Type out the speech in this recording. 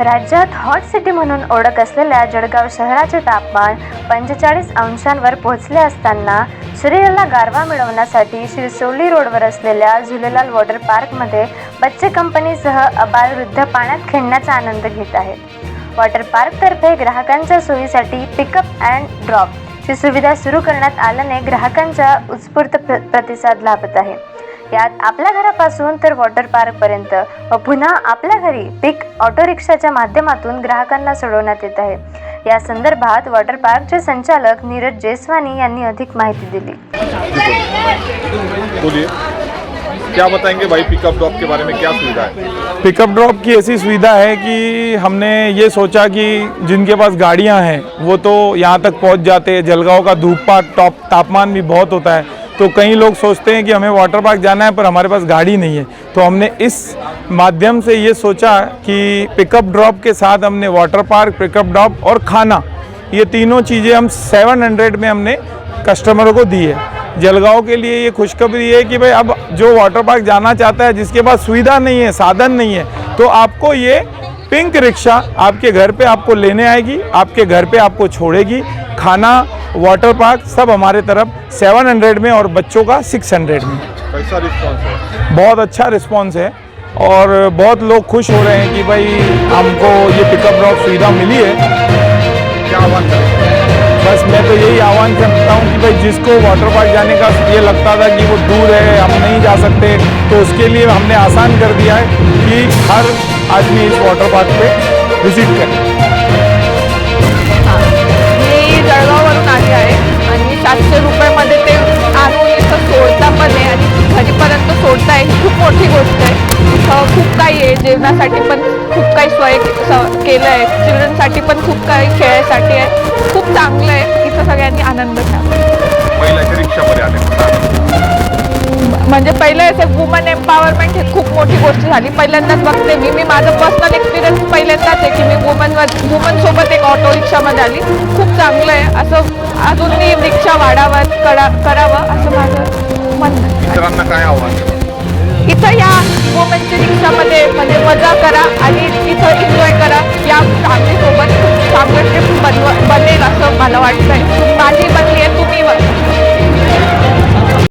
राज्यात hot city म्हणून ओळख असलेल्या जळगाव शहराचे तापमान पंचेचाळीस अंशांवर पोहोचले असताना शरीराला गारवा मिळवण्यासाठी शिरसोली रोडवर असलेल्या झुलेलाल वॉटर पार्कमध्ये बच्चे कंपनीसह अबाल वृद्ध पाण्यात खेळण्याचा आनंद घेत आहेत. वॉटर पार्कतर्फे ग्राहकांच्या सोयीसाठी पिकअप अँड ड्रॉप ही सुविधा सुरू करण्यात आल्याने ग्राहकांचा उत्स्फूर्त प्र- प्रतिसाद लाभत आहे. यात आपल्या घरापासून तर वॉटर पार्कपर्यंत व पुन्हा आपल्या घरी पिक ऑटो रिक्षाच्या माध्यमातून ग्राहकांना सोडवण्यात येत आहे. या संदर्भात वॉटर पार्कचे संचालक नीरज जेसवानी यांनी अधिक माहिती दिली. बोलिए क्या बताएंगे भाई पिकअप ड्रॉप के बारे में क्या सुविधा है? पिकअप ड्रॉप की ऐसी सुविधा है कि हमने ये सोचा कि जिनके पास गाड़ियां हैं वो तो यहाँ तक पहुँच जाते हैं। जलगांव का धूप पात टॉप तापमान भी बहुत होता है। तो कई लोग सोचते हैं कि हमें वाटर पार्क जाना है, पर हमारे पास गाड़ी नहीं है। तो हमने इस माध्यम से ये सोचा कि पिकअप ड्रॉप के साथ हमने वाटर पार्क पिकअप ड्रॉप और खाना, ये तीनों चीज़ें हम 700 में हमने कस्टमरों को दी है। जलगांव के लिए ये खुशखबरी है कि भाई अब जो वाटर पार्क जाना चाहता है, जिसके पास सुविधा नहीं है, साधन नहीं है तो आपको ये पिंक रिक्शा आपके घर पे आपको लेने आएगी, आपके घर पे आपको छोड़ेगी, खाना वाटर पार्क सब हमारे तरफ़ 700 में और बच्चों का 600 में। कैसा रिस्पॉन्स है? बहुत अच्छा रिस्पांस है और बहुत लोग खुश हो रहे हैं कि भाई हमको ये पिकअप ड्रॉप सुविधा मिली है। क्या आह्वान बस मैं तो यही आह्वान करता हूँ कि भाई जिसको वाटर पार्क जाने का ये लगता था कि वो दूर है हम नहीं जा सकते तो उसके लिए हमने आसान कर दिया है कि हर आदमी इस वाटर पार्क पे विज़िट करे। मोठी गोष्ट आहे. खूप काही आहे जेवणासाठी पण खूप काही सोय केलं आहे. चिल्ड्रनसाठी पण खूप काही खेळायसाठी आहे. खूप चांगलं आहे. इथं सगळ्यांनी आनंद घ्यावा आले म्हणजे पहिले असं वुमन एम्पॉवरमेंट ही खूप मोठी गोष्ट झाली. पहिल्यांदाच बघते मी. मी माझं पर्सनल एक्सपिरियन्स पहिल्यांदाच आहे की मी वुमन सोबत एक ऑटो रिक्षामध्ये आली. खूप चांगलं आहे. असं अजून मी रिक्षा वाढावं करा करावं असं माझं मध्ये म्हणजे मजा करा आणि इथं एन्जॉय करा. या फॅमिलीसोबत सामर्थ्य बनव बनेल असं मला वाटतंय. माझी बनली आहे तुम्ही बन